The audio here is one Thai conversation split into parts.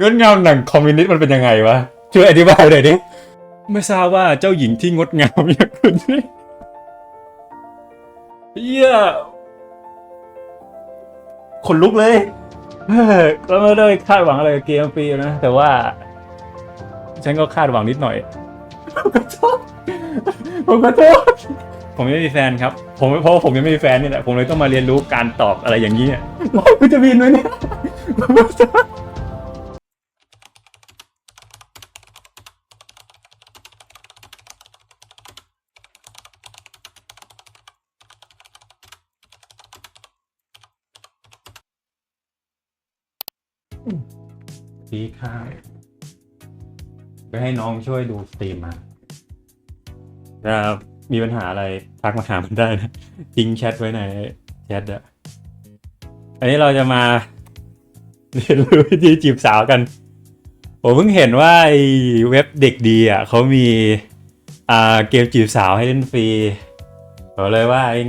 งดงามหนังคอมมิวนิสต์มันเป็นยังไงวะช่วยอธิบายหน่อยดิไม่ทราบว่าเจ้าหญิงที่งดงามอย่างคุณนี่เหี้ยขนลุกเลยเฮ้ยก็ไม่ได้คาดหวังอะไรกับเกมฟรีนะ แต่ว่า ฉันก็คาดหวังนิดหน่อยผมขอโทษผมขอโทษผมยังไม่มีแฟนครับ ผมเพราะว่าผมยังไม่มีแฟนนี่แหละ ผมเลยต้องมาเรียนรู้การตอบอะไรอย่างนี้เนี่ยเรากูจะบินไหมเนี่ย ดีค่ะไปให้น้องช่วยดูสตรีมมาถ้ามีปัญหาอะไรทักมาถามมันได้นะทิ้งแชทไว้ในแชทอะอันนี้เราจะมาเรียนรู้วิธีจีบสาวกัน ผมเพิ่งเห็นว่าไอ้เว็บเด็กดีอะเขามีอ่าเกมจีบสาวให้เล่นฟรีผมเลยว่าเอง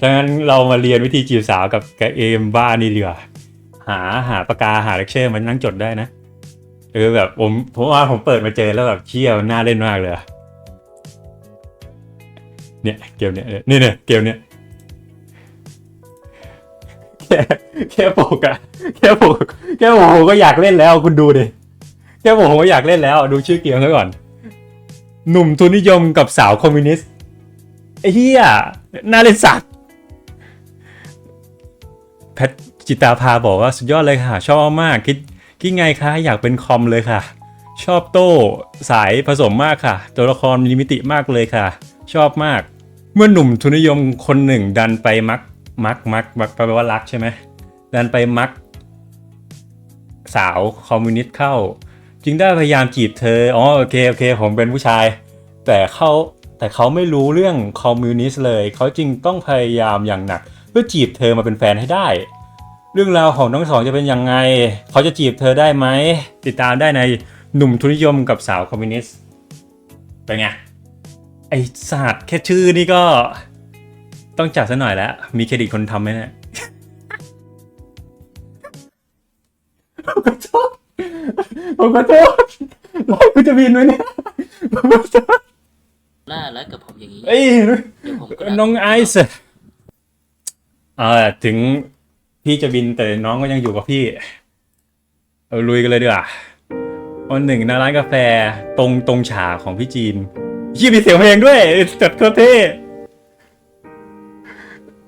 ดังนั้นเรามาเรียนวิธีจีบสาวกับเกมบ้านนี่ดีกว่า หาหาปากกาหาเลคเชอร์มันนั่งจดได้นะเออแบบผมผมว่าผมเปิดมาเจอแล้วแบบเชี่ยวน่าเล่นมากเลยเนี่ยเกมเนี้ยเนี่เนี่ยเกมเนี้ยแค่แค่ปกอะแค่ปกแค่ปกผมก็อยากเล่นแล้วคุณดูดิแค่ปกผมก็อยากเล่นแล้วดูชื่อเกมซะก่อน หนุ่มทุนนิยมกับสาวคอมมิวนิสต์ไอ้เหี้ยน่าเล่นสัตว์แพท จิตาภาบอกว่าสุดยอดเลยค่ะ ชอบมากคิดคิดไงคะอยากเป็นคอมเลยค่ะ ชอบโต้สายผสมมากค่ะ ตัวละครมีมิติมากเลยค่ะ ชอบมาก เมื่อหนุ่มทุนนิยมคนหนึ่ง ดันไปมักมักมักมักแปลว่ารักใช่ไหมดันไปมัก สาวคอมมิวนิสต์เข้า จึงได้พยายามจีบเธออ๋อโอเคโอเค ผมเป็นผู้ชาย แต่เขาแต่เขาไม่รู้เรื่องคอมมิวนิสต์เลย เขาจึงต้องพยายามอย่างหนัก เพื่อจีบเธอมาเป็นแฟนให้ได้ เรื่องราวของทั้งสองจะเป็นยังไง เขาจะจีบเธอได้ไหม ติดตามได้ในหนุ่มทุนนิยมกับสาวคอมมิวนิสต์ เป็นไง ไอศาสตร์แค่ชื่อนี่ก็ต้องจัดซะหน่อยแล้ว มีเครดิตคนทำไหมเนี่ยผมขอโทษผมขอโทษเรากูจะบินไหมเนี่ยผมขอโทษน่ารักกับผมอย่างนี้เอ้ยเดี๋ยวผมก็รักน้องไอซ์เอ่าถึง พี่จะบินแต่น้องก็ยังอยู่กับพี่ เอาลุยกันเลยดีกว่าวันหนึ่งหน้าร้านกาแฟตรงตรงฉากของพี่จีนยี่มีเสียงเพลงด้วยจัดโคตรเท่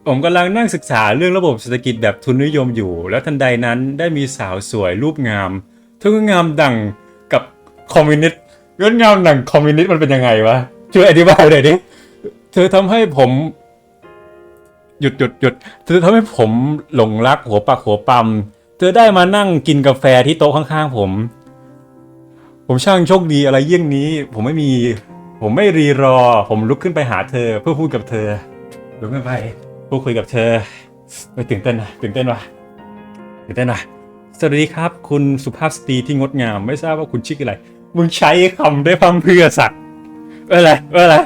ผมกำลังนั่งศึกษาเรื่องระบบเศรษฐกิจแบบทุนนิยมอยู่ แล้วทันใดนั้นได้มีสาวสวยรูปงามเธอก็งามดังกับคอมมิวนิสต์งดงามดังคอมมิวนิสต์มันเป็นยังไงวะช่วยอธิบายหน่อยดิเธอทำให้ผม หยุดหยุดหยุดเธอทำให้ผมหลงรักหัวปักหัวปั๊มเธอได้มานั่งกินกาแฟที่โต๊ะข้างๆผม ผมช่างโชคดีอะไรเยี่ยงนี้ ผมไม่มี ผมไม่รีรอ ผมลุกขึ้นไปหาเธอ เพื่อพูดกับเธอลุกขึ้นไปพูดคุยกับเธอไม่ตื่นเต้นนะตื่นเต้นวะตื่นเต้นวะสวัสดีครับ คุณสุภาพสตรีที่งดงาม ไม่ทราบว่าคุณชื่ออะไร มึงใช้คำได้พร่ำเพื่อสักเอะไรเอออะไร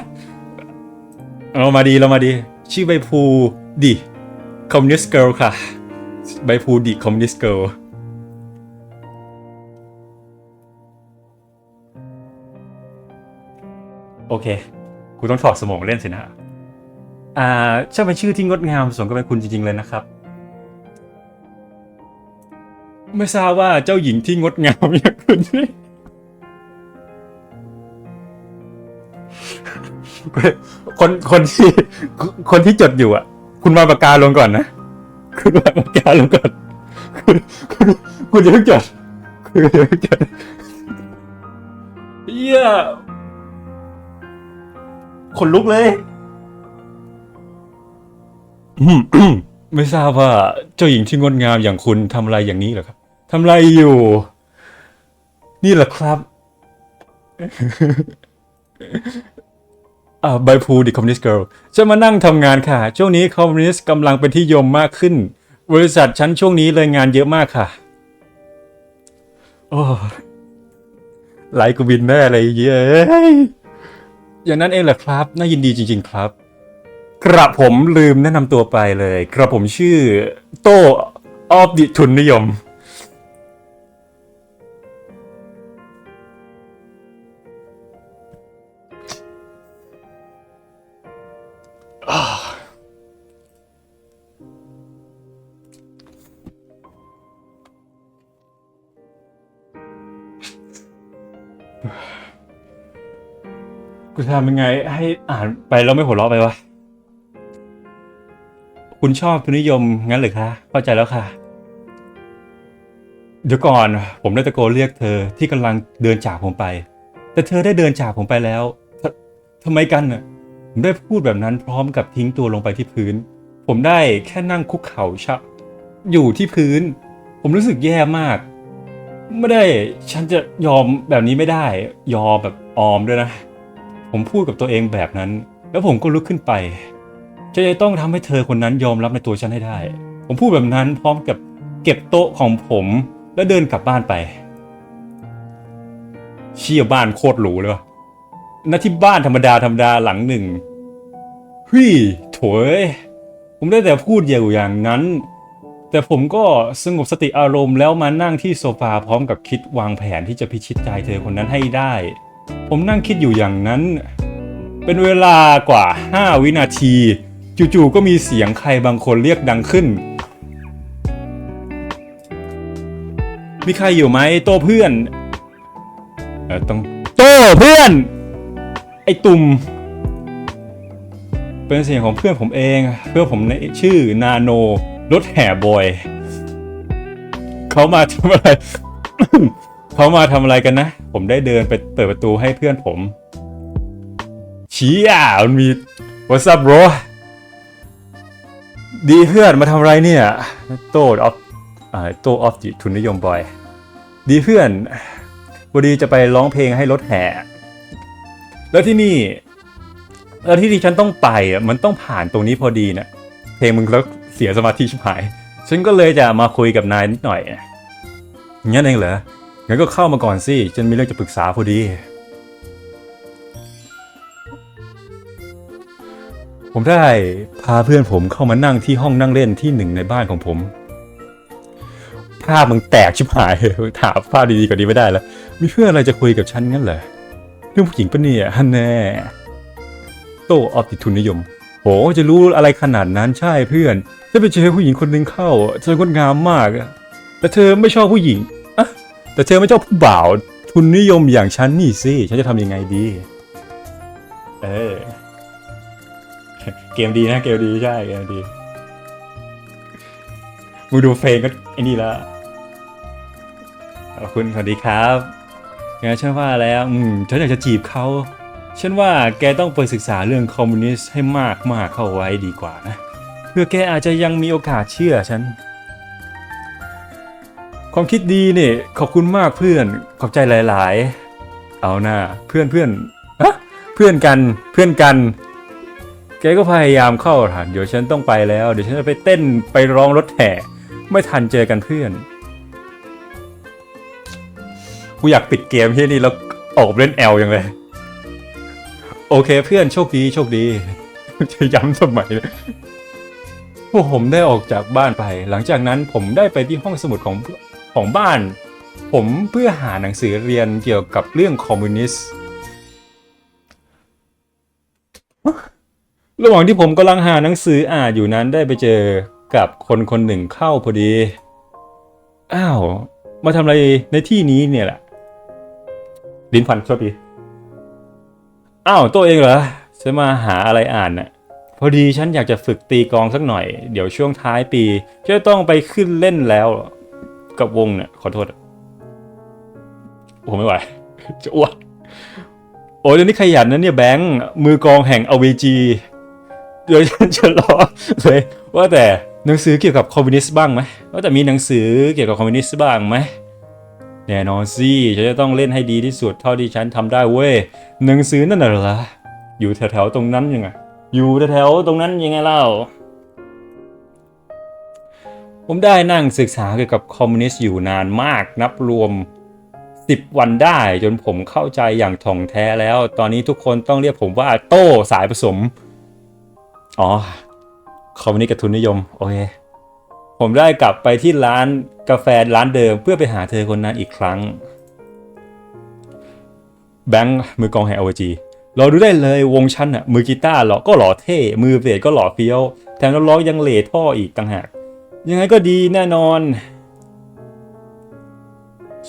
เรามาดีเรามาดี ชื่อใบพู ดิคอมมิวนิสต์เกิลค่ะ ใบพูดิคอมมิวนิสต์เกิลโอเค กูต้องถอดสมองเล่นสินะ อ่าช่างเป็นชื่อที่งดงามสมกับเป็นคุณจริง ๆ เลยนะครับ ไม่ทราบว่าเจ้าหญิงที่งดงามอย่างคุณนี่คนคนที่คนที่จดอยู่อะ คุณมางปากกาลงก่อนนะ คุณมางปากกาลงก่อน คุณคุณคุณจะเพิ่งจดคุณจะเพิ่งจดเยี่ยขนลุกเลยไม่ทราบว่าเจ้าหญิงที่งดงามอย่างคุณทำอะไรอย่างนี้เหรอครับทำอะไรอยู่ นี่แหละครับ อ่าไบพูดิคอมมิวนิสต์เกิลจะมานั่งทำงานค่ะ ช่วงนี้คอมมิวนิสต์กำลังเป็นที่ยมมากขึ้น บริษัทฉันช่วงนี้เลยงานเยอะมากค่ะ โอ้ไลกูบินแน่เลยเย้อย่างนั้นเองเหรอครับ น่ายินดีจริง ๆ ครับ กระผมลืมแนะนำตัวไปเลย กระผมชื่อโตออฟดิทุนนิยม กูทำยังไงให้อ่านไปแล้วไม่หัวเราะไปวะ คุณชอบทุนนิยมงั้นหรือคะเข้าใจแล้วค่ะ เดี๋ยวก่อน ผมได้ตะโกนเรียกเธอที่กำลังเดินจากผมไป แต่เธอได้เดินจากผมไปแล้วททำไมกันน่ะผมได้พูดแบบนั้นพร้อมกับทิ้งตัวลงไปที่พื้น ผมได้แค่นั่งคุกเข่าชะ อยู่ที่พื้น ผมรู้สึกแย่มาก ไม่ได้ ฉันจะยอมแบบนี้ไม่ได้ ยอมแบบออมด้วยนะ ผมพูดกับตัวเองแบบนั้น แล้วผมก็ลุกขึ้นไปฉันจะต้องทำให้เธอคนนั้นยอมรับในตัวฉันให้ได้ ผมพูดแบบนั้นพร้อมกับเก็บโต๊ะของผมแล้วเดินกลับบ้านไป เชี่ยบ้านโคตรหรูเลยวะหน้าที่บ้านธรรมดาธรรมดาหลังหนึ่งฮ้ยโถยผมได้แต่พูดอยู่อย่างนั้น แต่ผมก็สงบสติอารมณ์แล้วมานั่งที่โซฟาพร้อมกับคิดวางแผนที่จะพิชิตใจเธอคนนั้นให้ได้ ผมนั่งคิดอยู่อย่างนั้น เป็นเวลากว่า 5 วินาที จู่ๆก็มีเสียงใครบางคนเรียกดังขึ้น มีใครอยู่ไหมโตเพื่อนเออต้องโตเพื่อน ไอตุ่มเป็นเสียงของเพื่อนผมเอง เพื่อนผมในชื่อนาโนรถแห่บอย เขามาทำอะไร เขามาทำอะไรกันนะ ผมได้เดินไปเปิดประตูให้เพื่อนผม เชี้อะมันมี What's up bro ดีเพื่อนมาทำอะไรเนี่ย โต้ออฟอ่าโต้ออฟจิทุนนิยมบอย ดีเพื่อนวันดีจะไปร้องเพลงให้รถแห่ แล้วที่นี่ แล้วที่ที่ฉันต้องไปอะมันต้องผ่านตรงนี้พอดีนะเพลงมึงแล้วเสียสมาธิชิบหาย ฉันก็เลยจะมาคุยกับนายนิดหน่อยงั้นเองเหรอ งั้นก็เข้ามาก่อนสิฉันมีเรื่องจะปรึกษาพอดี ผมได้พาเพื่อนผมเข้ามานั่งที่ห้องนั่งเล่นที่หนึ่งในบ้านของผมภาพมึงแตกชิบหายถามภาพดีๆกว่านี้ไม่ได้แล้วมีเพื่อนอะไรจะคุยกับฉันงั้นเหรอเรื่องผู้หญิงปะเนี่ยฮันแน่โตออฟติทุนนิยมโหจะรู้อะไรขนาดนั้นใช่เพื่อนถ้ไปเจอผู้หญิงคนหนึ่งเข้าเธองดงามมาก แต่เธอไม่ชอบผู้หญิงอะ แต่เธอไม่ชอบผู้บ่าวทุนนิยมอย่างฉันนี่สิ ฉันจะทำยังไงดี เออ เกมดีนะเกมดีใช่เกมดีมึงดูเฟรมก็ไอ้นี่ละขอบคุณสวัสดีครับงั้นฉันว่าแล้ว อืมฉันอยากจะจีบเขาฉันว่าแกต้องไปศึกษาเรื่องคอมมิวนิสต์ให้มากมากๆเข้าไว้ดีกว่านะ เพื่อแกอาจจะยังมีโอกาสเชื่อฉัน ความคิดดีนี่ขอบคุณมากเพื่อนขอบใจหลาย ๆ เอาหน้าเพื่อนเพื่อนเพื่อนกันเพื่อนกัน แกก็พยายามเข้าฐานเดี๋ยวฉันต้องไปแล้ว เดี๋ยวฉันจะไปเต้นไปร้องรถแห่ไม่ทันเจอกันเพื่อนกูอยากปิดเกมที่นี่แล้วออกเล่นแอลยังเลยโอเคเพื่อนโชคดีโชคดี จะย้ำสมัยพวกผมได้ออกจากบ้านไป หลังจากนั้นผมได้ไปที่ห้องสมุดของ ของบ้าน ผมเพื่อหาหนังสือเรียนเกี่ยวกับเรื่องคอมมิวนิสต์ระหว่างที่ผมกำลังหาหนังสืออ่านอยู่นั้นได้ไปเจอกับคนคนหนึ่งเข้าพอดี อ้าว มาทำอะไรในที่นี้เนี่ยแหละลิ้นพันโทษดีอ้าวตัวเองเหรอฉันมาหาอะไรอ่านน่ะพอดีฉันอยากจะฝึกตีกลองสักหน่อย เดี๋ยวช่วงท้ายปีจะต้องไปขึ้นเล่นแล้ว กับวงเนี่ยขอโทษโอ้ไม่ไหว จะอ้วกโอ้ยเดี๋ยวนี้ขยันนะเนี่ยแบงค์มือกองแห่ง AVG เดี๋ยวฉันจะรอเลยว่าแต่หนังสือเกี่ยวกับคอมมิวนิสต์บ้างไหมว่าแต่มีหนังสือเกี่ยวกับคอมมิวนิสต์บ้างไหมแน่นอนสิฉันจะต้องเล่นให้ดีที่สุดเท่าที่ฉันทำได้เว้ยหนังสือนั่นน่ะเหรออยู่แถวๆตรงนั้นยังไงอยู่แถวๆตรงนั้นยังไงเล่า ผมได้นั่งศึกษาเกี่ยวกับคอมมิวนิสต์อยู่นานมากนับรวม 10 วันได้จนผมเข้าใจอย่างถ่องแท้แล้ว ตอนนี้ทุกคนต้องเรียกผมว่าโต้สายผสม อ๋อ คอมมิวนิสต์กับทุนนิยม โอเค ผมได้กลับไปที่ร้านกาแฟร้านเดิมเพื่อไปหาเธอคนนั้นอีกครั้ง แบงค์มือกองแห่ง OG รอดูได้เลยวงฉันอะมือกีตาร์หล่อก็หล่อเท่ มือเบสก็หล่อเฟี้ยว แถมนักร้องยังเหล่ท่ออีกต่างหาก ยังไงก็ดีแน่นอน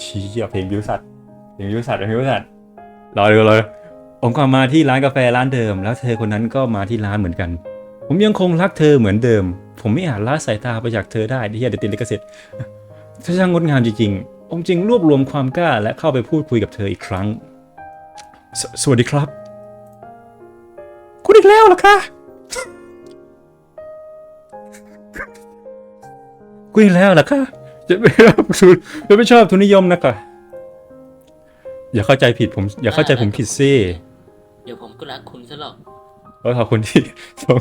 ชี้ยเพลงบิวสัตเพลงบิวสัตเพลงบิวสัตรอดูเลยผมก็มาที่ร้านกาแฟร้านเดิม แล้วเธอคนนั้นก็มาที่ร้านเหมือนกัน ผมยังคงรักเธอเหมือนเดิม ผมไม่อาจละสายตาไปจากเธอได้ที่เดติดลิขสิทธิ์เธอช่างงดงามจริงๆผมจึงรวบรวมความกล้าและเข้าไปพูดคุยกับเธออีกครั้งสสวัสดีครับ คุณอีกแล้วเหรอคะ คุณอีกแล้วเหรอคะจะไม่ชอบทุนจะไม่ชอบทุนนิยมนะคะอย่าเข้าใจผิดผม อย่าเข้าใจผมผิดสิเดี๋ยวผมก็รักคุณซะหรอกเพราะขอบคุณที่ส่ง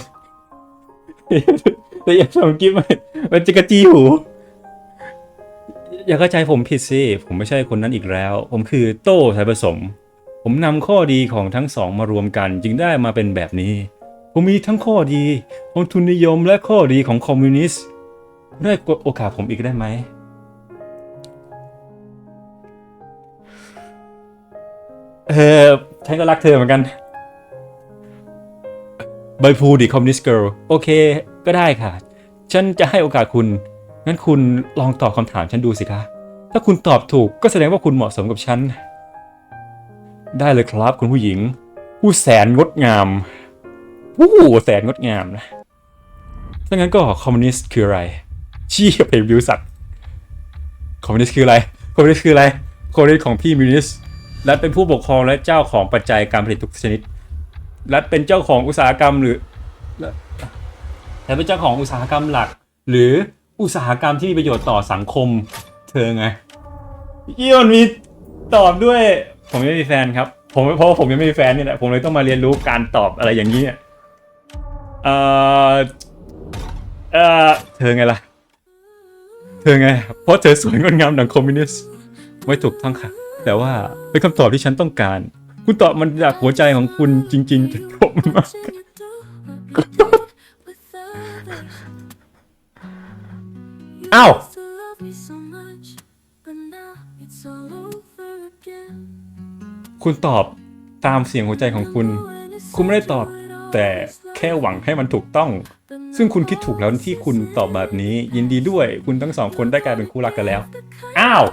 แต่อย่าส่งกิ๊บมันมันจะกระจีหูอย่าเข้าใจผมผิดสิ ผมไม่ใช่คนนั้นอีกแล้ว ผมคือโต้ไทยผสม ผมนำข้อดีของทั้งสองมารวมกัน จึงได้มาเป็นแบบนี้ ผมมีทั้งข้อดีของทุนนิยมและข้อดีของคอมมิวนิสต์ ได้โอกาสผมอีกได้ไหม เออฉันก็รักเธอเหมือนกันใบพูดิคอมมิวนิสต์เกิลโอเค ก็ได้ค่ะ ฉันจะให้โอกาสคุณ งั้นคุณลองตอบคำถามฉันดูสิคะ ถ้าคุณตอบถูกก็แสดงว่าคุณเหมาะสมกับฉัน ได้เลยครับคุณผู้หญิง ผู้แสนงดงามผู้แสนงดงามนะถ้างั้นก็คอมมิวนิสต์คืออะไร ชี้เพลงบิวสัตว์คอมมิวนิสต์คืออะไรคอมมิวนิสต์คืออะไรคอมมิวนิสต์ของพี่มิวนิสต์และเป็นผู้ปกครองและเจ้าของปัจจัยการผลิตทุกชนิด รัฐเป็นเจ้าของอุตสาหกรรมหรือและเป็นเจ้าของอุตสาหกรรมหลัก หรืออุตสาหกรรมที่มีประโยชน์ต่อสังคม เธอไงยี่มันมีตอบด้วย ผมยังไม่มีแฟนครับ ผมเพราะว่าผมยังไม่มีแฟนนี่แหละผมเลยต้องมาเรียนรู้การตอบอะไรอย่างนี้เนี่ยเออเออเธอไงล่ะ เธอไง เพราะเธอสวยงดงามดังคอมมิวนิสต์ไม่ถูกต้องค่ะ แต่ว่าเป็นคำตอบที่ฉันต้องการ คุณตอบมันจากหัวใจของคุณจริงๆจะจบมันมากอ้าวคุณตอบตามเสียงหัวใจของคุณ คุณไม่ได้ตอบแต่แค่หวังให้มันถูกต้อง ซึ่งคุณคิดถูกแล้วที่คุณตอบแบบนี้ ยินดีด้วย คุณทั้งสองคนได้กลายเป็นคู่รักกันแล้ว อ้าว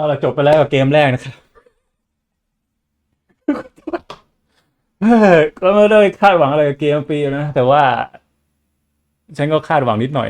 เอาละจบไปแล้วกับเกมแรกนะครับก็ไม่ได้คาดหวังอะไรกับเกมปีนะ แต่ว่า ฉันก็คาดหวังนิดหน่อย